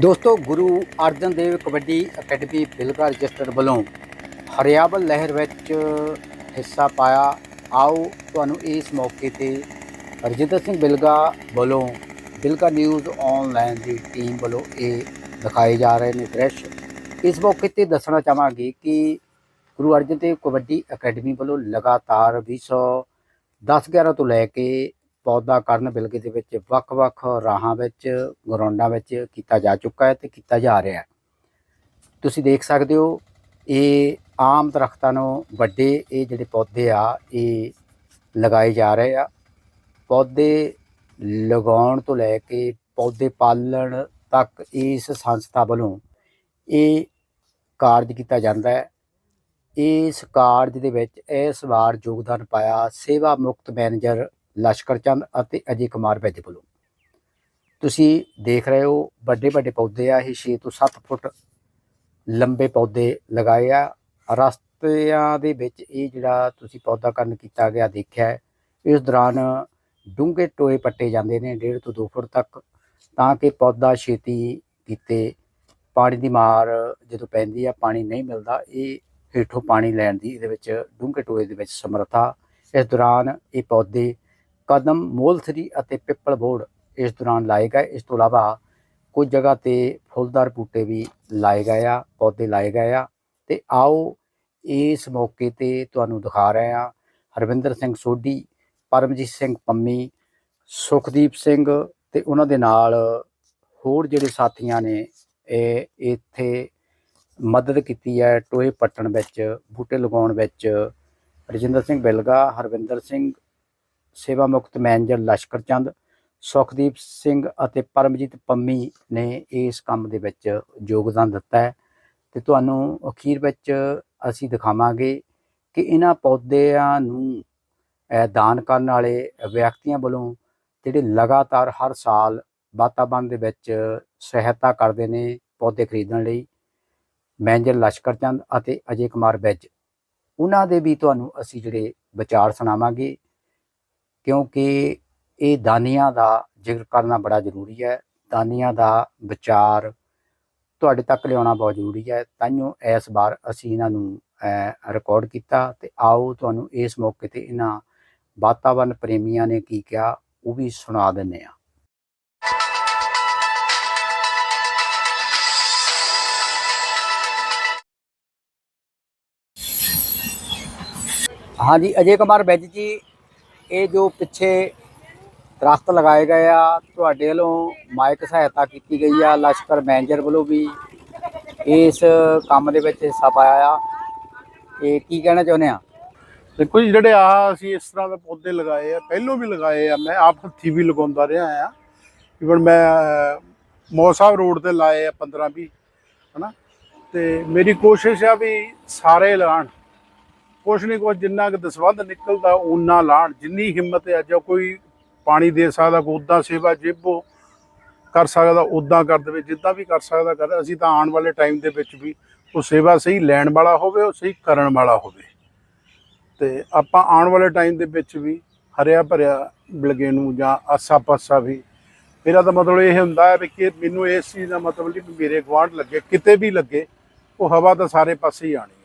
ਦੋਸਤੋ, Guru Arjan Dev kabaddi academy Bilga registered ਵੱਲੋਂ ਹਰਿਆਵਲ ਲਹਿਰ ਵਿੱਚ ਹਿੱਸਾ ਪਾਇਆ। ਆਓ, ਤੁਹਾਨੂੰ ਇਸ ਮੌਕੇ ਤੇ ਰਜਿੰਦਰ ਸਿੰਘ ਬਿਲਗਾ ਵੱਲੋਂ ਬਿਲਗਾ ਨਿਊਜ਼ ਆਨਲਾਈਨ ਦੀ ਟੀਮ ਵੱਲੋਂ ਇਹ ਦਿਖਾਏ ਜਾ ਰਹੇ ਨੇ ਦ੍ਰਿਸ਼। ਇਸ ਮੌਕੇ ਤੇ ਦੱਸਣਾ ਚਾਹਾਂਗੇ ਕਿ ਗੁਰੂ ਅਰਜਨ ਦੇਵ ਕਬੱਡੀ ਅਕੈਡਮੀ ਵੱਲੋਂ ਲਗਾਤਾਰ 2010 11 ਤੋਂ ਲੈ ਕੇ ਪੌਦਾ ਕਰਨ ਬਿਲਗੇ ਦੇ ਵਿੱਚ ਵੱਖ-ਵੱਖ ਰਾਹਾਂ ਵਿੱਚ, ਗਰਾਊਂਡਾਂ ਵਿੱਚ ਕੀਤਾ ਜਾ ਚੁੱਕਾ ਹੈ ਤੇ ਕੀਤਾ ਜਾ ਰਿਹਾ ਹੈ। ਤੁਸੀਂ ਦੇਖ ਸਕਦੇ ਹੋ, ਇਹ ਆਮ ਦਰਖਤਾਂ ਨੂੰ ਵੱਡੇ ਇਹ ਜਿਹੜੇ ਪੌਦੇ ਆ, ਇਹ ਲਗਾਏ ਜਾ ਰਹੇ ਆ। ਪੌਦੇ ਲਗਾਉਣ ਤੋਂ ਲੈ ਕੇ ਪੌਦੇ ਪਾਲਣ ਤੱਕ ਇਸ ਸੰਸਥਾ ਵੱਲੋਂ ਇਹ ਕਾਰਜ ਕੀਤਾ ਜਾਂਦਾ ਹੈ। ਇਸ ਕਾਰਜ ਦੇ ਵਿੱਚ ਇਸ ਵਾਰ ਯੋਗਦਾਨ ਪਾਇਆ ਸੇਵਾ ਮੁਕਤ ਮੈਨੇਜਰ ਲਸ਼ਕਰ ਚੰਦ ਅਤੇ ਅਜੇ ਕੁਮਾਰ ਵੈਜ ਵੱਲੋਂ ਤੁਸੀਂ ਦੇਖ ਰਹੇ ਹੋ, ਵੱਡੇ ਵੱਡੇ ਪੌਦੇ ਆ, ਇਹ 6 ਤੋਂ 7 ਫੁੱਟ ਲੰਬੇ ਪੌਦੇ ਲਗਾਏ ਆ। ਰਸਤਿਆਂ ਦੇ ਵਿੱਚ ਇਹ ਜਿਹੜਾ ਤੁਸੀਂ ਪੌਦਾ ਕਰਨ ਕੀਤਾ ਗਿਆ, ਦੇਖਿਆ ਇਸ ਦੌਰਾਨ ਡੂੰਘੇ ਟੋਏ ਪੱਟੇ ਜਾਂਦੇ ਨੇ 1.5 ਤੋਂ 2 ਫੁੱਟ ਤੱਕ, ਤਾਂ ਕਿ ਪੌਦਾ ਛੇਤੀ ਕੀਤੇ, ਪਾਣੀ ਦੀ ਮਾਰ ਜਦੋਂ ਪੈਂਦੀ ਆ, ਪਾਣੀ ਨਹੀਂ ਮਿਲਦਾ, ਇਹ ਹੇਠੋਂ ਪਾਣੀ ਲੈਣ ਦੀ, ਇਹਦੇ ਵਿੱਚ ਡੂੰਘੇ ਟੋਏ ਦੇ ਵਿੱਚ ਸਮਰੱਥਾ। ਇਸ ਦੌਰਾਨ ਇਹ ਪੌਦੇ ਕਦਮ ਮੋਲਥਰੀ ਅਤੇ ਪਿੱਪਲ ਬੋਰਡ ਇਸ ਦੌਰਾਨ ਲਾਏ ਗਏ। ਇਸ ਤੋਂ ਇਲਾਵਾ ਕੁਝ ਜਗ੍ਹਾ ਤੇ ਫੁੱਲਦਾਰ ਬੂਟੇ ਵੀ ਲਾਏ ਗਏ ਆ, ਪੌਦੇ ਲਾਏ ਗਏ ਆ। ਤੇ ਆਓ ਇਸ ਮੌਕੇ ਤੇ ਤੁਹਾਨੂੰ ਦਿਖਾ ਰਹੇ ਆ ਹਰਵਿੰਦਰ ਸਿੰਘ ਸੋਢੀ, ਪਰਮਜੀਤ ਸਿੰਘ ਪੰਮੀ, ਸੁਖਦੀਪ ਸਿੰਘ ਤੇ ਉਹਨਾਂ ਦੇ ਨਾਲ ਹੋਰ ਜਿਹੜੇ ਸਾਥੀਆਂ ਨੇ, ਇਹ ਇੱਥੇ ਮਦਦ ਕੀਤੀ ਹੈ ਟੋਏ ਪੱਟਣ ਵਿੱਚ, ਬੂਟੇ ਲਗਾਉਣ ਵਿੱਚ। ਰਜਿੰਦਰ ਸਿੰਘ ਬਿਲਗਾ, ਹਰਵਿੰਦਰ ਸਿੰਘ ਸੇਵਾ ਮੁਕਤ ਮੈਨੇਜਰ ਲਸ਼ਕਰ ਚੰਦ, ਸੁਖਦੀਪ ਸਿੰਘ ਅਤੇ ਪਰਮਜੀਤ ਪੰਮੀ ਨੇ ਇਸ ਕੰਮ ਦੇ ਵਿੱਚ ਯੋਗਦਾਨ ਦਿੱਤਾ ਹੈ। ਤੇ ਤੁਹਾਨੂੰ ਅਖੀਰ ਵਿੱਚ ਅਸੀਂ ਦਿਖਾਵਾਂਗੇ ਕਿ ਇਹਨਾਂ ਪੌਦਿਆਂ ਨੂੰ ਦਾਨ ਕਰਨ ਵਾਲੇ ਵਿਅਕਤੀਆਂ ਵੱਲੋਂ ਜਿਹੜੇ ਲਗਾਤਾਰ ਹਰ ਸਾਲ ਵਾਤਾਵਰਣ ਦੇ ਵਿੱਚ ਸਹਾਇਤਾ ਕਰਦੇ ਨੇ ਪੌਦੇ ਖਰੀਦਣ ਲਈ, ਮੈਨੇਜਰ ਲਸ਼ਕਰ ਚੰਦ ਅਤੇ ਅਜੇ ਕੁਮਾਰ ਵੈਜ ਉਹਨਾਂ ਦੇ ਵੀ ਤੁਹਾਨੂੰ ਅਸੀਂ ਜਿਹੜੇ ਵਿਚਾਰ ਸੁਣਾਵਾਂਗੇ। ਕਿਉਂਕਿ ਇਹ ਦਾਨੀਆਂ ਦਾ ਜ਼ਿਕਰ ਕਰਨਾ ਬੜਾ ਜ਼ਰੂਰੀ ਹੈ। ਦਾਨੀਆਂ ਦਾ ਵਿਚਾਰ ਤੁਹਾਡੇ ਤੱਕ ਲਿਆਉਣਾ ਬਹੁਤ ਜ਼ਰੂਰੀ ਹੈ। ਤਾਂਯੋ ਇਸ ਵਾਰ ਅਸੀਂ ਇਹਨਾਂ ਨੂੰ ਰਿਕਾਰਡ ਕੀਤਾ ਤੇ ਆਓ ਤੁਹਾਨੂੰ ਇਸ ਮੌਕੇ ਤੇ ਇਹਨਾਂ ਵਾਤਾਵਰਣ ਪ੍ਰੇਮੀਆਂ ਨੇ ਕੀ ਕਿਹਾ ਉਹ ਵੀ ਸੁਣਾ ਦਿੰਨੇ ਆ ਹਾਂਜੀ, ਅਜੇ ਕੁਮਾਰ ਬੈਜ ਜੀ ਇਹ ਜੋ ਪਿੱਛੇ ਦਰਖਤ ਲਗਾਏ ਗਏ ਆ, ਤੁਹਾਡੇ ਵੱਲੋਂ ਮਾਇਕ ਸਹਾਇਤਾ ਕੀਤੀ ਗਈ ਆ, ਲਸ਼ਕਰ ਮੈਨੇਜਰ ਵੱਲੋਂ ਵੀ ਇਸ ਕੰਮ ਦੇ ਵਿੱਚ ਹਿੱਸਾ ਪਾਇਆ ਆ। ਇਹ ਕੀ ਕਹਿਣਾ ਚਾਹੁੰਦੇ ਆ? ਦੇਖੋ ਜੀ, ਜਿਹੜੇ ਆ ਅਸੀਂ ਇਸ ਤਰ੍ਹਾਂ ਦੇ ਪੌਦੇ ਲਗਾਏ ਆ, ਪਹਿਲੋਂ ਵੀ ਲਗਾਏ ਆ, ਮੈਂ ਆਪ ਹੱਥੀ ਵੀ ਲਗਾਉਂਦਾ ਰਿਹਾ ਆ। ਇਵਨ ਮੈਂ ਮੌਸਾ ਰੋਡ ਤੇ ਲਾਏ ਆ 15 20 ਹਨਾ? ਤੇ ਮੇਰੀ ਕੋਸ਼ਿਸ਼ ਆ ਵੀ ਸਾਰੇ ਲਾਣ। ਕੁਛ ਨਹੀਂ ਕੁਛ ਜਿੰਨਾ ਕਿ ਦਸਵੰਧ ਨਿਕਲਦਾ ਉਨਾ ਲਾਣ। ਜਿੰਨੀ ਹਿੰਮਤ ਹੈ, ਜੋ ਕੋਈ ਪਾਣੀ ਦੇ ਸਕਦਾ, ਕੋਈ ਉਦਾਂ ਸੇਵਾ ਜੇਬੋ ਕਰ ਸਕਦਾ ਉਦਾਂ ਕਰ ਦੇਵੇ, ਜਿੱਦਾਂ ਵੀ ਕਰ ਸਕਦਾ ਕਰ। ਅਸੀਂ ਤਾਂ ਆਉਣ ਵਾਲੇ ਟਾਈਮ ਦੇ ਵਿੱਚ ਵੀ ਉਹ ਸੇਵਾ ਸਹੀ ਲੈਣ ਵਾਲਾ ਹੋਵੇ, ਉਹ ਸਹੀ ਕਰਨ ਵਾਲਾ ਹੋਵੇ। ਤੇ ਆਪਾਂ ਆਉਣ ਵਾਲੇ ਟਾਈਮ ਦੇ ਵਿੱਚ ਵੀ ਹਰਿਆ ਭਰਿਆ ਬਿਲਗੇ ਨੂੰ ਜਾਂ ਆਸਾ ਪਾਸਾ ਵੀ, ਮੇਰਾ ਤਾਂ ਮਤਲਬ ਇਹ ਹੁੰਦਾ ਹੈ ਵੀ ਕਿ ਮੈਨੂੰ ਇਸ ਚੀਜ਼ ਦਾ ਮਤਲਬ ਨਹੀਂ ਵੀ ਮੇਰੇ ਗਵਾਂਢ ਲੱਗੇ, ਕਿਤੇ ਵੀ ਲੱਗੇ, ਉਹ ਹਵਾ ਤਾਂ ਸਾਰੇ ਪਾਸੇ ਹੀ ਆਣੀ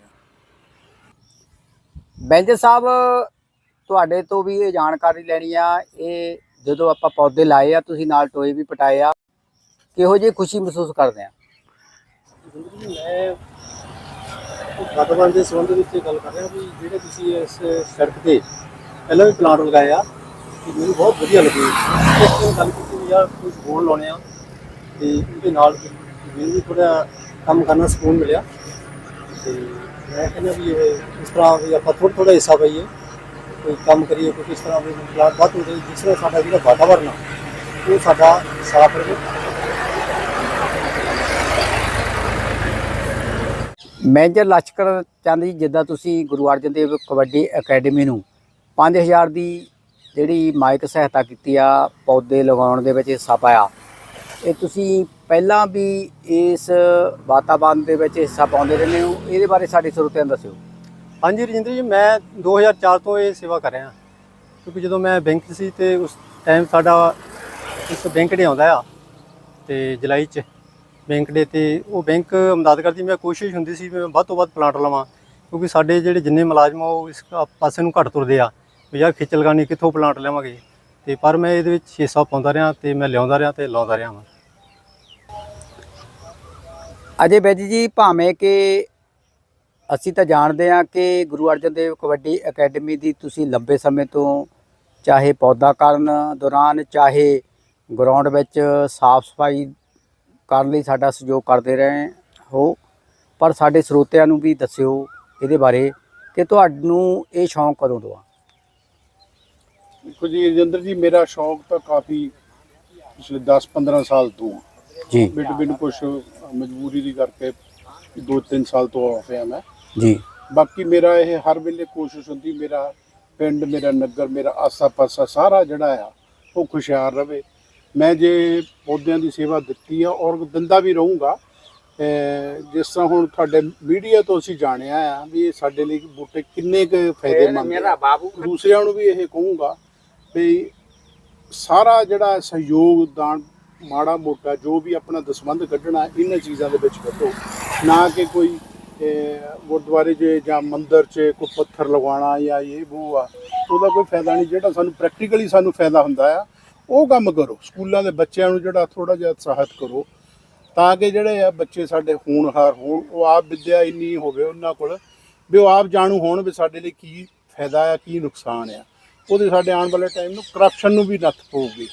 ਹੈ ਸਾਹਿਬ, ਤੁਹਾਡੇ ਤੋਂ ਵੀ ਇਹ ਜਾਣਕਾਰੀ ਲੈਣੀ ਆ, ਇਹ ਜਦੋਂ ਆਪਾਂ ਪੌਦੇ ਲਾਏ ਆ, ਤੁਸੀਂ ਨਾਲ ਟੋਏ ਵੀ ਪਟਾਏ ਆ, ਕਿਹੋ ਜਿਹੀ ਖੁਸ਼ੀ ਮਹਿਸੂਸ ਕਰਦੇ ਆ? ਮੈਂ ਵਾਤਾਵਰਣ ਦੇ ਸੰਬੰਧ ਵਿੱਚ ਗੱਲ ਕਰ ਰਿਹਾ ਵੀ ਜਿਹੜੇ ਤੁਸੀਂ ਇਸ ਸੜਕ ਤੇ ਪਹਿਲਾਂ ਵੀ ਪਲਾਂਟ ਲਗਾਏ ਆ, ਤੇ ਮੈਨੂੰ ਬਹੁਤ ਵਧੀਆ ਲੱਗੇ। ਇਸ ਤੋਂ ਗੱਲ ਕੀਤੀ ਵੀ ਯਾਰ ਕੁਝ ਬੋਲ ਲਾਉਣੇ ਆ, ਤੇ ਉਹਦੇ ਨਾਲ ਮੈਨੂੰ ਵੀ ਥੋੜਾ ਕੰਮ ਕਰਨਾ ਸਕੂਨ ਮਿਲਿਆ। ਤੇ ਮੈਂ ਕਹਿੰਦਾ ਵੀ ਇਹ ਇਸ ਤਰ੍ਹਾਂ ਵੀ ਆਪਾਂ ਥੋੜਾ ਥੋੜਾ ਹਿੱਸਾ ਪਾਈਏ। ਕੋਈ ਕੰਮ ਕਰੀਏ ਕੋਈ ਕਿਸ ਤਰ੍ਹਾਂ ਵੀ ਪਲਾਂਟ ਵੱਧ ਹੋ ਜਾਏ ਜਿਸ ਤਰ੍ਹਾਂ ਸਾਡਾ ਜਿਹੜਾ ਵਾਤਾਵਰਨ ਆ, ਉਹ ਸਾਡਾ ਸਾਫ਼ ਰਹੇ। ਮੈਨੇਜਰ ਲਸ਼ਕਰ ਚੰਦ ਜੀ, ਜਿੱਦਾਂ ਤੁਸੀਂ ਗੁਰੂ ਅਰਜਨ ਦੇਵ ਕਬੱਡੀ ਅਕੈਡਮੀ ਨੂੰ 5000 ਦੀ ਜਿਹੜੀ ਮਾਇਕ ਸਹਾਇਤਾ ਕੀਤੀ ਆ, ਪੌਦੇ ਲਗਾਉਣ ਦੇ ਵਿੱਚ ਹਿੱਸਾ ਪਾਇਆ, ਇਹ ਤੁਸੀਂ ਪਹਿਲਾਂ ਵੀ ਇਸ ਵਾਤਾਵਰਣ ਦੇ ਵਿੱਚ ਹਿੱਸਾ ਪਾਉਂਦੇ ਰਹਿੰਦੇ ਹੋ? ਇਹਦੇ ਬਾਰੇ ਸਾਡੇ ਸਰੋਤਿਆਂ ਨੂੰ ਦੱਸਿਓ। ਹਾਂਜੀ ਰਜਿੰਦਰ ਜੀ, ਮੈਂ 2004 ਤੋਂ ਇਹ ਸੇਵਾ ਕਰ ਰਿਹਾ। ਕਿਉਂਕਿ ਜਦੋਂ ਮੈਂ ਬੈਂਕ ਸੀ ਤੇ ਉਸ ਟਾਈਮ ਸਾਡਾ ਇੱਕ ਬੈਂਕ ਡੇ ਆਉਂਦਾ ਆ, ਤੇ ਜੁਲਾਈ 'ਚ ਬੈਂਕ ਡੇ ਤੇ ਉਹ ਬੈਂਕ ਮਦਦ ਕਰਦੀ। ਮੈਂ ਕੋਸ਼ਿਸ਼ ਹੁੰਦੀ ਸੀ ਵੀ ਮੈਂ ਵੱਧ ਤੋਂ ਵੱਧ ਪਲਾਂਟ ਲਵਾਂ, ਕਿਉਂਕਿ ਸਾਡੇ ਜਿਹੜੇ ਜਿੰਨੇ ਮੁਲਾਜ਼ਮ ਆ, ਉਹ ਇਸ ਪਾਸੇ ਨੂੰ ਘੱਟ ਤੁਰਦੇ ਆ, ਵੀ ਯਾਰ ਖਿੱਚ ਖਿੱਚਲਗਾਨੀ ਕਿੱਥੋਂ ਪਲਾਂਟ ਲਵਾਂਗੇ। ਤੇ ਪਰ ਮੈਂ ਇਹਦੇ ਵਿੱਚ ਹਿੱਸਾ ਪਾਉਂਦਾ ਰਿਹਾ ਤੇ ਮੈਂ ਲਿਆਉਂਦਾ ਰਿਹਾ ਤੇ ਲਾਉਂਦਾ ਰਿਹਾ ਵਾਂ। ਅਜੇ ਬੈਦੀ ਜੀ ਭਾਵੇਂ ਕਿ ਅਸੀਂ ਤਾਂ ਜਾਣਦੇ ਹਾਂ ਕਿ ਗੁਰੂ ਅਰਜਨ ਦੇਵ ਕਬੱਡੀ ਅਕੈਡਮੀ ਦੀ ਤੁਸੀਂ ਲੰਬੇ ਸਮੇਂ ਤੋਂ ਚਾਹੇ ਪੌਦਾ ਕਰਨ ਦੌਰਾਨ ਚਾਹੇ ਗਰਾਊਂਡ ਵਿੱਚ ਸਾਫ਼ ਸਫ਼ਾਈ ਕਰਨ ਲਈ ਸਾਡਾ ਸਹਿਯੋਗ ਕਰਦੇ ਰਹੇ ਹੋ ਪਰ ਸਾਡੇ ਸਰੋਤਿਆਂ ਨੂੰ ਵੀ ਦੱਸਿਓ ਇਹਦੇ ਬਾਰੇ ਕਿ ਤੁਹਾਨੂੰ ਇਹ ਸ਼ੌਂਕ ਕਦੋਂ ਤੋਂ ਆ ਦੇਖੋ ਜੀ ਰਜਿੰਦਰ ਜੀ ਮੇਰਾ ਸ਼ੌਂਕ ਤਾਂ ਕਾਫੀ ਪਿਛਲੇ 10-15 ਸਾਲ ਤੋਂ। ਜੀ ਬੇਟ ਬਿਨ ਕੁਝ ਮਜਬੂਰੀ ਦੀ ਕਰਕੇ 2-3 ਸਾਲ ਤੋਂ ਆਫ ਆ ਮੈਂ। ਜੀ। ਬਾਕੀ ਮੇਰਾ ਇਹ ਹਰ ਵੇਲੇ ਕੋਸ਼ਿਸ਼ ਹੁੰਦੀ ਮੇਰਾ ਪਿੰਡ ਮੇਰਾ ਨਗਰ ਮੇਰਾ ਆਸਾ-ਪਾਸਾ ਸਾਰਾ ਜਿਹੜਾ ਆ ਉਹ ਖੁਸ਼ਹਾਲ ਰਵੇ। ਮੈਂ ਜੇ ਪੌਦਿਆਂ ਦੀ ਸੇਵਾ ਦਿੱਤੀ ਆ ਔਰ ਦਿੰਦਾ ਵੀ ਰਹੂੰਗਾ ਜਿਸ ਤਰ੍ਹਾਂ ਹੁਣ ਤੁਹਾਡੇ ਮੀਡੀਆ ਤੋਂ ਅਸੀਂ ਜਾਣਿਆ ਆ ਵੀ ਇਹ ਸਾਡੇ ਲਈ ਬੂਟੇ ਕਿੰਨੇ ਕੁ ਫਾਇਦੇਮੰਦ ਆ। ਬਾਬੂ ਦੂਸਰਿਆਂ ਨੂੰ ਵੀ ਇਹ ਕਹੂੰਗਾ ਵੀ ਸਾਰਾ ਜਿਹੜਾ ਸਹਿਯੋਗ ਦਾਨ ਮਾੜਾ ਮੋਟਾ ਜੋ ਵੀ ਆਪਣਾ ਦਸਵੰਧ ਕੱਢਣਾ, ਇਹਨਾਂ ਚੀਜ਼ਾਂ ਦੇ ਵਿੱਚ ਕੱਢੋ ਨਾ ਕਿ ਕੋਈ ਗੁਰਦੁਆਰੇ 'ਚ ਜਾਂ ਮੰਦਿਰ 'ਚ ਕੋਈ ਪੱਥਰ ਲਗਵਾਉਣਾ ਜਾਂ ਇਹ ਉਹ ਆ, ਉਹਦਾ ਕੋਈ ਫਾਇਦਾ ਨਹੀਂ। ਜਿਹੜਾ ਸਾਨੂੰ ਪ੍ਰੈਕਟੀਕਲੀ ਸਾਨੂੰ ਫਾਇਦਾ ਹੁੰਦਾ ਆ, ਉਹ ਕੰਮ ਕਰੋ। ਸਕੂਲਾਂ ਦੇ ਬੱਚਿਆਂ ਨੂੰ ਜਿਹੜਾ ਥੋੜਾ ਜਿਹਾ ਉਤਸ਼ਾਹਿਤ ਕਰੋ, ਤਾਂ ਕਿ ਜਿਹੜੇ ਆ ਬੱਚੇ ਸਾਡੇ ਹੋਣਹਾਰ ਹੋਣ, ਉਹ ਆਪ ਵਿੱਦਿਆ ਇੰਨੀ ਹੋਵੇ ਉਹਨਾਂ ਕੋਲ, ਵੀ ਉਹ ਆਪ ਜਾਣੂ ਹੋਣ ਵੀ ਸਾਡੇ ਲਈ ਕੀ ਫਾਇਦਾ ਆ, ਕੀ ਨੁਕਸਾਨ ਆ। ਉਹਦੇ ਸਾਡੇ ਆਉਣ ਵਾਲੇ ਟਾਈਮ ਨੂੰ ਕਰਪਸ਼ਨ ਨੂੰ ਵੀ ਨੱਥ ਪਊਗੀ।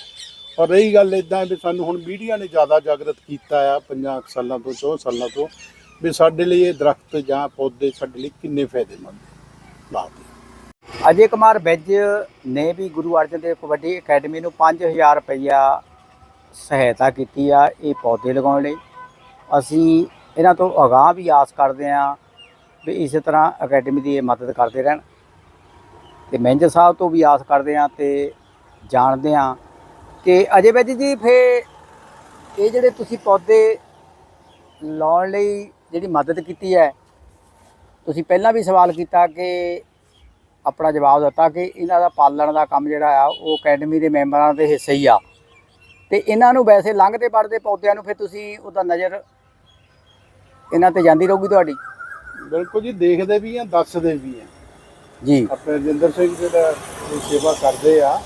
ਪਰ ਰਹੀ ਗੱਲ ਇਦਾਂ ਵੀ ਸਾਨੂੰ ਹੁਣ ਮੀਡੀਆ ਨੇ ਜ਼ਿਆਦਾ ਜਾਗਰਤ ਕੀਤਾ ਆ ਪੰਜਾਂ ਕੁ ਸਾਲਾਂ ਤੋਂ 4 ਸਾਲਾਂ ਤੋਂ, ਵੀ ਸਾਡੇ ਲਈ ਇਹ ਦਰਖਤ ਜਾਂ ਪੌਦੇ ਸਾਡੇ ਲਈ ਕਿੰਨੇ ਫਾਇਦੇਮੰਦ ਲਾਉਂਦੇ ਅਜੇ ਕੁਮਾਰ ਵਿੱਜ ਨੇ ਵੀ ਗੁਰੂ ਅਰਜਨ ਦੇਵ ਕਬੱਡੀ ਅਕੈਡਮੀ ਨੂੰ 5000 ਰੁਪਈਆ ਸਹਾਇਤਾ ਕੀਤੀ ਆ ਇਹ ਪੌਦੇ ਲਗਾਉਣ ਲਈ। ਅਸੀਂ ਇਹਨਾਂ ਤੋਂ ਅਗਾਹ ਵੀ ਆਸ ਕਰਦੇ ਹਾਂ ਵੀ ਇਸੇ ਤਰ੍ਹਾਂ ਅਕੈਡਮੀ ਦੀ ਇਹ ਮਦਦ ਕਰਦੇ ਰਹਿਣ। ਤੇ ਮੈਨੇਜਰ ਸਾਹਿਬ ਤੋਂ ਵੀ ਆਸ ਕਰਦੇ ਹਾਂ ਤੇ ਜਾਣਦੇ ਹਾਂ ਕਿ ਅਜੇ ਵਿੱਜ ਜੀ ਫੇ ਇਹ ਜਿਹੜੇ ਤੁਸੀਂ ਪੌਦੇ ਲਾਉਣ ਲਈ ਜਿਹੜੀ ਮਦਦ ਕੀਤੀ ਹੈ ਤੁਸੀਂ ਪਹਿਲਾਂ ਵੀ ਸਵਾਲ ਕੀਤਾ ਕਿ ਆਪਣਾ ਜਵਾਬ ਦਿੱਤਾ ਕਿ ਇਹਨਾਂ ਦਾ ਪਾਲਣ ਦਾ ਕੰਮ ਜਿਹੜਾ ਆ ਉਹ ਅਕੈਡਮੀ ਦੇ ਮੈਂਬਰਾਂ ਦੇ ਹਿੱਸੇ ਹੀ ਆ। ਤੇ ਇਹਨਾਂ ਨੂੰ ਵੈਸੇ ਲੰਘਦੇ ਵੜਦੇ ਪੌਦਿਆਂ ਨੂੰ ਫਿਰ ਤੁਸੀਂ ਉਹਦਾ ਨਜ਼ਰ ਇਹਨਾਂ ਤੇ ਜਾਂਦੀ ਰਹੂਗੀ ਤੁਹਾਡੀ? ਬਿਲਕੁਲ ਜੀ ਦੇਖਦੇ ਵੀ ਆ ਦੱਸਦੇ ਵੀ ਆ। ਜੀ। ਆਪਣੇ ਰਜਿੰਦਰ ਸਿੰਘ ਜਿਹੜਾ ਸੇਵਾ ਕਰਦੇ ਆ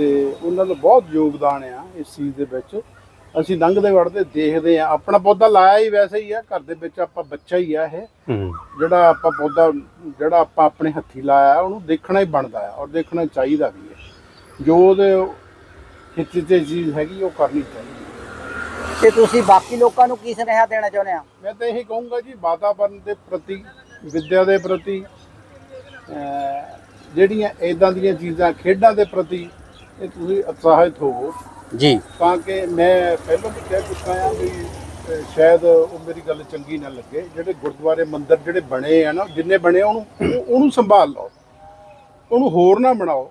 ਤੇ ਉਹਨਾਂ ਦਾ ਬਹੁਤ ਯੋਗਦਾਨ ਆ ਇਸ ਚੀਜ਼ ਦੇ ਵਿੱਚ। ਅਸੀਂ ਲੰਘਦੇ ਵੜਦੇ ਦੇਖਦੇ ਆ। ਆਪਣਾ ਪੌਦਾ ਲਾਇਆ ਹੀ ਵੈਸੇ ਹੀ ਆ ਘਰ ਦੇ ਵਿੱਚ ਆਪਾਂ ਬੱਚਾ ਹੀ ਆ ਇਹ। ਜਿਹੜਾ ਆਪਾਂ ਪੌਦਾ ਜਿਹੜਾ ਆਪਾਂ ਆਪਣੇ ਹੱਥੀ ਲਾਇਆ ਉਹਨੂੰ ਦੇਖਣਾ ਹੀ ਬਣਦਾ ਆ ਔਰ ਦੇਖਣਾ ਚਾਹੀਦਾ ਵੀ ਹੈ ਜੋ ਉਹਦੇ ਖਿੱਚ ਤੇ ਚੀਜ਼ ਹੈਗੀ ਉਹ ਕਰਨੀ ਚਾਹੀਦੀ। ਤੇ ਤੁਸੀਂ ਬਾਕੀ ਲੋਕਾਂ ਨੂੰ ਕੀ ਸੁਨੇਹਾ ਦੇਣਾ ਚਾਹੁੰਦੇ ਆ ਮੈਂ ਤਾਂ ਇਹੀ ਕਹੂੰਗਾ ਜੀ ਵਾਤਾਵਰਣ ਦੇ ਪ੍ਰਤੀ ਵਿਦਿਆ ਦੇ ਪ੍ਰਤੀ ਜਿਹੜੀਆਂ ਇਦਾਂ ਦੀਆਂ ਚੀਜ਼ਾਂ ਖੇਡਾਂ ਦੇ ਪ੍ਰਤੀ ਇਹ ਤੁਸੀਂ ਉਤਸ਼ਾਹਿਤ ਹੋਵੋ ਜੀ। ਤਾਂ ਕਿ ਮੈਂ ਪਹਿਲਾਂ ਵੀ ਕਹਿ ਚੁੱਕਾ ਹਾਂ ਵੀ ਅਹ ਸ਼ਾਇਦ ਉਹ ਮੇਰੀ ਗੱਲ ਚੰਗੀ ਨਾ ਲੱਗੇ। ਜਿਹੜੇ ਗੁਰਦੁਆਰੇ ਮੰਦਿਰ ਜਿਹੜੇ ਬਣੇ ਆ ਨਾ ਜਿੰਨੇ ਬਣੇ ਉਹਨੂੰ ਉਹ- ਉਹਨੂੰ ਸੰਭਾਲ ਲਓ। ਉਹਨੂੰ ਹੋਰ ਨਾ ਬਣਾਓ।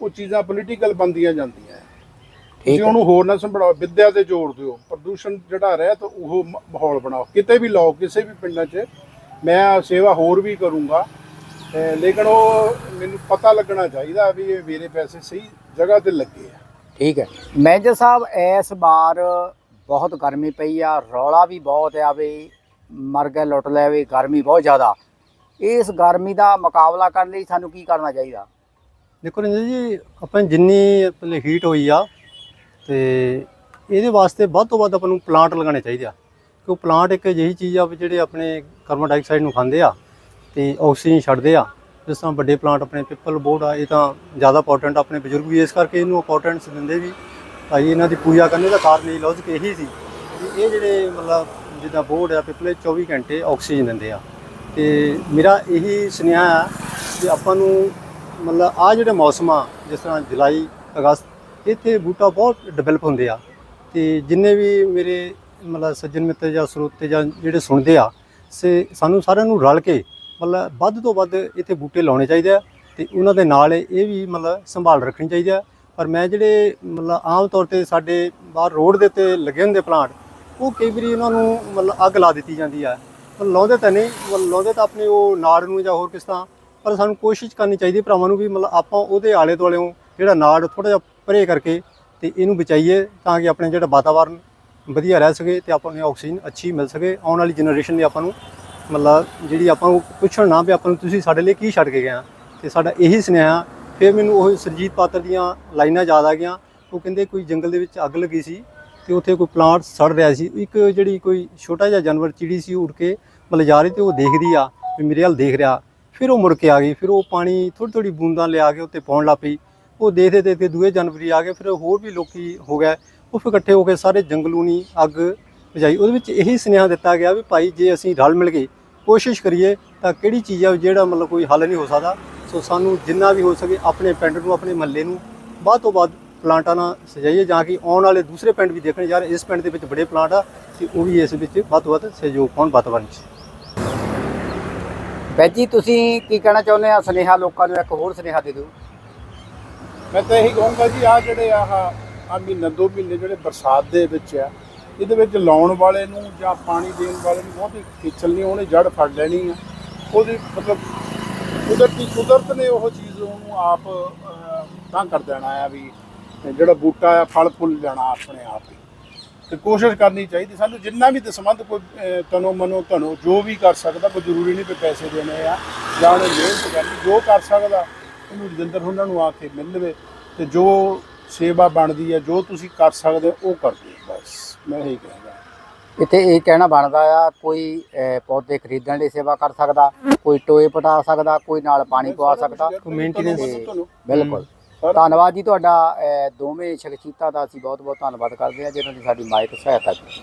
ਉਹ ਚੀਜ਼ਾਂ ਪੋਲੀਟੀਕਲ ਬੰਦੀਆਂ ਜਾਂਦੀਆਂ। ਠੀਕ ਤੁਸੀਂ ਹੈ। ਉਹਨੂੰ ਹੋਰ ਨਾ ਸੰਭਾਲੋ। ਵਿਦਿਆ ਤੇ ਜ਼ੋਰ ਦਿਓ। ਪ੍ਰਦੂਸ਼ਣ ਜਿਹੜਾ ਰਹਿ ਤਾਂ ਉਹ ਮ- ਮਾਹੌਲ ਬਣਾਓ। ਕਿਤੇ ਵੀ ਲਾਓ ਕਿਸੇ ਵੀ ਪਿੰਡਾਂ 'ਚ। ਮੈਂ ਸੇਵਾ ਹੋਰ ਵੀ ਕਰੂੰਗਾ। ਲੇਕਿਨ ਉਹ ਮੈਨੂੰ ਪਤਾ ਲੱਗਣਾ ਚਾਹੀਦਾ ਵੀ ਇਹ ਮੇਰੇ ਪੈਸੇ ਸਹੀ ਜਗ੍ਹਾ ਤੇ ਲੱਗੇ ਆ। ਠੀਕ ਹੈ। ਮੈਨੇਜਰ ਸਾਹਿਬ ਇਸ ਵਾਰ ਬਹੁਤ ਗਰਮੀ ਪਈ ਆ ਰੌਲਾ ਵੀ ਬਹੁਤ ਆ ਵੀ ਮਰ ਗਏ ਲੁੱਟ ਲੈ ਵੀ ਗਰਮੀ ਬਹੁਤ ਜ਼ਿਆਦਾ। ਇਸ ਗਰਮੀ ਦਾ ਮੁਕਾਬਲਾ ਕਰਨ ਲਈ ਸਾਨੂੰ ਕੀ ਕਰਨਾ ਚਾਹੀਦਾ? ਦੇਖੋ ਰੰਜਨ ਜੀ ਆਪਾਂ ਜਿੰਨੀ ਆਪਣੇ ਹੀਟ ਹੋਈ ਆ ਤੇ ਇਹਦੇ ਵਾਸਤੇ ਵੱਧ ਤੋਂ ਵੱਧ ਆਪਾਂ ਨੂੰ ਪਲਾਂਟ ਲਗਾਉਣੇ ਚਾਹੀਦੇ ਆ। ਕਿਉਂ ਪਲਾਂਟ ਇੱਕ ਅਜਿਹੀ ਚੀਜ਼ ਆ ਵੀ ਜਿਹੜੇ ਆਪਣੇ ਕਾਰਬਨ ਡਾਈਆਕਸਾਈਡ ਨੂੰ ਖਾਂਦੇ ਆ। ਤੇ ਆਕਸੀਜਨ ਛੱਡਦੇ ਆ, ਜਿਸ ਤਰ੍ਹਾਂ ਵੱਡੇ ਪਲਾਂਟ ਆਪਣੇ ਪਿੱਪਲ ਬੋਰਡ ਆ, ਇਹ ਤਾਂ ਜ਼ਿਆਦਾ ਇੰਪੋਰਟੈਂਟ ਆਪਣੇ ਬਜ਼ੁਰਗ ਵੀ, ਇਸ ਕਰਕੇ ਇਹਨੂੰ ਇੰਪੋਰਟੈਂਸ ਦਿੰਦੇ ਵੀ ਭਾਈ ਇਹਨਾਂ ਦੀ ਪੂਜਾ ਕਰਨ ਦਾ ਕਾਰਨ ਇਹ ਲੌਜਿਕ ਇਹੀ ਸੀ ਵੀ ਇਹ ਜਿਹੜੇ ਮਤਲਬ ਜਿੱਦਾਂ ਬੋਰਡ ਆ, ਪਿੱਪਲ ਇਹ 24 ਘੰਟੇ ਆਕਸੀਜਨ ਦਿੰਦੇ ਆ। ਤੇ ਮੇਰਾ ਇਹੀ ਸੁਨੇਹਾ ਆ ਕਿ ਆਪਾਂ ਨੂੰ ਮਤਲਬ ਆ ਜਿਹੜੇ ਮੌਸਮ ਆ, ਜਿਸ ਤਰ੍ਹਾਂ ਜੁਲਾਈ, ਅਗਸਤ, ਇੱਥੇ ਬੂਟਾ ਬਹੁਤ ਡਿਵੈਲਪ ਹੁੰਦੇ ਆ। ਤੇ ਜਿੰਨੇ ਵੀ ਮੇਰੇ ਮਤਲਬ ਸੱਜਣ ਮਿੱਤਰ ਜਾਂ ਸਰੋਤੇ ਜਾਂ ਜਿਹੜੇ ਸੁਣਦੇ ਆ, ਸੇ ਸਾਨੂੰ ਸਾਰਿਆਂ ਨੂੰ ਰਲ ਕੇ ਮਤਲਬ ਵੱਧ ਤੋਂ ਵੱਧ ਇੱਥੇ ਬੂਟੇ ਲਾਉਣੇ ਚਾਹੀਦੇ ਆ ਤੇ ਉਹਨਾਂ ਦੇ ਨਾਲ ਇਹ ਵੀ ਮਤਲਬ ਸੰਭਾਲ ਰੱਖਣੀ ਚਾਹੀਦੀ ਆ। ਪਰ ਮੈਂ ਜਿਹੜੇ ਮਤਲਬ ਆਮ ਤੌਰ ਤੇ ਸਾਡੇ ਬਾਹਰ ਰੋਡ ਦੇ ਉੱਤੇ ਲੱਗੇ ਹੁੰਦੇ ਪਲਾਂਟ, ਉਹ ਕਈ ਵਾਰੀ ਉਹਨਾਂ ਨੂੰ ਮਤਲਬ ਅੱਗ ਲਾ ਦਿੱਤੀ ਜਾਂਦੀ ਆ। ਪਰ ਲਾਉਂਦੇ ਤਾਂ ਨਹੀਂ, ਮਤਲਬ ਲਾਉਂਦੇ ਤਾਂ ਆਪਣੇ ਉਹ ਨਾੜ ਨੂੰ ਜਾਂ ਹੋਰ ਕਿਸ ਤਰ੍ਹਾਂ, ਪਰ ਸਾਨੂੰ ਕੋਸ਼ਿਸ਼ ਕਰਨੀ ਚਾਹੀਦੀ ਭਰਾਵਾਂ ਨੂੰ ਵੀ ਮਤਲਬ ਆਪਾਂ ਉਹਦੇ ਆਲੇ ਦੁਆਲੇੋਂ ਜਿਹੜਾ ਨਾੜ ਥੋੜਾ ਜਿਹਾ ਪਰੇ ਕਰਕੇ ਤੇ ਇਹਨੂੰ ਬਚਾਈਏ ਤਾਂ ਕਿ ਆਪਣੇ ਜਿਹੜਾ ਵਾਤਾਵਰਨ ਵਧੀਆ ਰਹਿ ਸਕੇ ਤੇ ਆਪਾਂ ਨੂੰ ਆਕਸੀਜਨ ਅੱਛੀ ਮਿਲ ਸਕੇ, ਆਉਣ ਵਾਲੀ ਜਨਰੇਸ਼ਨ ਲਈ ਆਪਾਂ ਨੂੰ ਮਤਲਬ ਜਿਹੜੀ ਆਪਾਂ ਨੂੰ ਪੁੱਛਣ ਨਾ ਵੀ ਆਪਾਂ ਨੂੰ ਤੁਸੀਂ ਸਾਡੇ ਲਈ ਕੀ ਛੱਡ ਕੇ ਗਏ ਆ? ਤੇ ਸਾਡਾ ਇਹੀ ਸੁਨੇਹਾ ਫਿਰ ਮੈਨੂੰ ਉਹ ਸਰਜੀਤ ਪਾਤਰ ਦੀਆਂ ਲਾਈਨਾਂ ਯਾਦ ਆ ਗਈਆਂ। ਉਹ ਕਹਿੰਦੇ ਕੋਈ ਜੰਗਲ ਦੇ ਵਿੱਚ ਅੱਗ ਲੱਗੀ ਸੀ ਤੇ ਉੱਥੇ ਕੋਈ ਪਲਾਂਟ ਸੜ ਰਿਹਾ ਸੀ। ਇੱਕ ਜਿਹੜੀ ਕੋਈ ਛੋਟਾ ਜਿਹਾ ਜਾਨਵਰ ਚਿੜੀ ਸੀ ਉੱਡ ਕੇ ਮਤਲਬ ਜਾ ਰਹੀ ਤੇ ਉਹ ਦੇਖਦੀ ਆ ਵੀ ਮੇਰੇ ਵੱਲ ਦੇਖ ਰਿਹਾ। ਫਿਰ ਉਹ ਮੁੜ ਕੇ ਆ ਗਈ। ਫਿਰ ਉਹ ਪਾਣੀ ਥੋੜੀ ਥੋੜੀ ਬੂੰਦਾਂ ਲਿਆ ਕੇ ਉੱਤੇ ਪਾਉਣ ਲੱਗ ਪਈ। ਉਹ ਦੇਖਦੇ ਦੇਖਦੇ ਦੂਏ ਜਨਵਰੀ ਆ ਗਏ। ਫਿਰ ਹੋਰ ਵੀ ਲੋਕੀ ਹੋ ਗਏ। ਉਹ ਫਿਰ ਇਕੱਠੇ ਹੋ ਕੇ ਸਾਰੇ ਜੰਗਲੂ ਨਹੀਂ ਅੱਗ ਬੁਝਾਈ। ਉਹਦੇ ਵਿੱਚ ਇਹੀ ਸੁਨੇਹਾ ਦਿੱਤਾ ਗਿਆ ਵੀ ਭਾਈ ਜੇ ਅਸੀਂ ਰਲ ਮਿਲ ਕੇ ਕੋਸ਼ਿਸ਼ ਕਰੀਏ ਤਾਂ ਕਿਹੜੀ ਚੀਜ਼ ਆ ਜਿਹੜਾ ਮਤਲਬ ਕੋਈ ਹੱਲ ਨਹੀਂ ਹੋ ਸਕਦਾ। ਸੋ ਸਾਨੂੰ ਜਿੰਨਾ ਵੀ ਹੋ ਸਕੇ ਆਪਣੇ ਪਿੰਡ ਨੂੰ ਆਪਣੇ ਮਹੱਲੇ ਨੂੰ ਵੱਧ ਤੋਂ ਵੱਧ ਪਲਾਂਟਾਂ ਨਾਲ ਸਜਾਈਏ ਜਾਂ ਕਿ ਆਉਣ ਵਾਲੇ ਦੂਸਰੇ ਪਿੰਡ ਵੀ ਦੇਖਣ ਯਾਰ ਇਸ ਪਿੰਡ ਦੇ ਵਿੱਚ ਬੜੇ ਪਲਾਂਟ ਆ ਤੇ ਉਹ ਵੀ ਇਸ ਵਿੱਚ ਵੱਧ ਤੋਂ ਵੱਧ ਸਹਿਯੋਗ ਪਾਉਣ ਵਾਤਾਵਰਣ 'ਚ। ਵੈਦ ਜੀ ਤੁਸੀਂ ਕੀ ਕਹਿਣਾ ਚਾਹੁੰਦੇ ਆ? ਸੁਨੇਹਾ ਲੋਕਾਂ ਨੂੰ ਇੱਕ ਹੋਰ ਸੁਨੇਹਾ ਦੇ ਦਿਓ। ਮੈਂ ਤਾਂ ਇਹੀ ਕਹੂੰਗਾ ਜੀ ਆ ਜਿਹੜੇ ਆਹ ਆ ਮਹੀਨਾ ਦੋ ਮਹੀਨੇ ਜਿਹੜੇ ਬਰਸਾਤ ਦੇ ਵਿੱਚ ਆ ਇਹਦੇ ਵਿੱਚ ਲਾਉਣ ਵਾਲੇ ਨੂੰ ਜਾਂ ਪਾਣੀ ਦੇਣ ਵਾਲੇ ਨੂੰ ਬਹੁਤੀ ਖੇਚਲ ਨਹੀਂ, ਉਹਨੇ ਜੜ ਫੜ ਲੈਣੀ ਆ। ਉਹਦੀ ਮਤਲਬ ਕੁਦਰਤੀ, ਕੁਦਰਤ ਨੇ ਉਹ ਚੀਜ਼ ਉਹਨੂੰ ਆਪ ਤਾਂ ਕਰ ਦੇਣਾ ਆ ਵੀ ਜਿਹੜਾ ਬੂਟਾ ਆ, ਫਲ ਫੁੱਲ ਜਾਣਾ ਆਪਣੇ ਆਪ ਹੀ। ਤੇ ਕੋਸ਼ਿਸ਼ ਕਰਨੀ ਚਾਹੀਦੀ, ਸਾਨੂੰ ਜਿੰਨਾ ਵੀ ਦਸਮੰਦ ਕੋਈ ਤਨੋ ਮਨੋ ਧਨੋ ਜੋ ਵੀ ਕਰ ਸਕਦਾ, ਕੋਈ ਜ਼ਰੂਰੀ ਨਹੀਂ ਕਿ ਪੈਸੇ ਦੇਣੇ ਆ ਜਾਂ ਉਹਨੇ ਮਿਹਨਤ ਕਰਨੀ, ਜੋ ਕਰ ਸਕਦਾ, ਉਹਨੂੰ ਰਜਿੰਦਰ ਉਹਨਾਂ ਨੂੰ ਆ ਕੇ ਮਿਲ ਲਵੇ ਤੇ ਜੋ ਸੇਵਾ ਬਣਦੀ ਹੈ ਜੋ ਤੁਸੀਂ ਕਰ ਸਕਦੇ ਹੋ ਉਹ ਕਰ ਦਿਓ ਬਸ। ਮੈਂ ਇਹੀ ਕਹਾਂਗਾ ਇੱਥੇ ਇਹ ਕਹਿਣਾ ਬਣਦਾ ਆ ਕੋਈ ਪੌਦੇ ਖਰੀਦਣ ਲਈ ਸੇਵਾ ਕਰ ਸਕਦਾ ਕੋਈ ਟੋਏ ਪਟਾ ਸਕਦਾ ਕੋਈ ਨਾਲ ਪਾਣੀ ਪਵਾ ਸਕਦਾ। ਤੁਹਾਨੂੰ ਬਿਲਕੁਲ। ਧੰਨਵਾਦ ਜੀ ਤੁਹਾਡਾ ਦੋਵੇਂ ਸ਼ਖਸੀਅਤਾਂ ਦਾ ਅਸੀਂ ਬਹੁਤ ਬਹੁਤ ਧੰਨਵਾਦ ਕਰਦੇ ਹਾਂ ਜਿਨ੍ਹਾਂ ਨੇ ਸਾਡੀ ਮਾਇਕ ਸਹਾਇਤਾ ਕੀਤੀ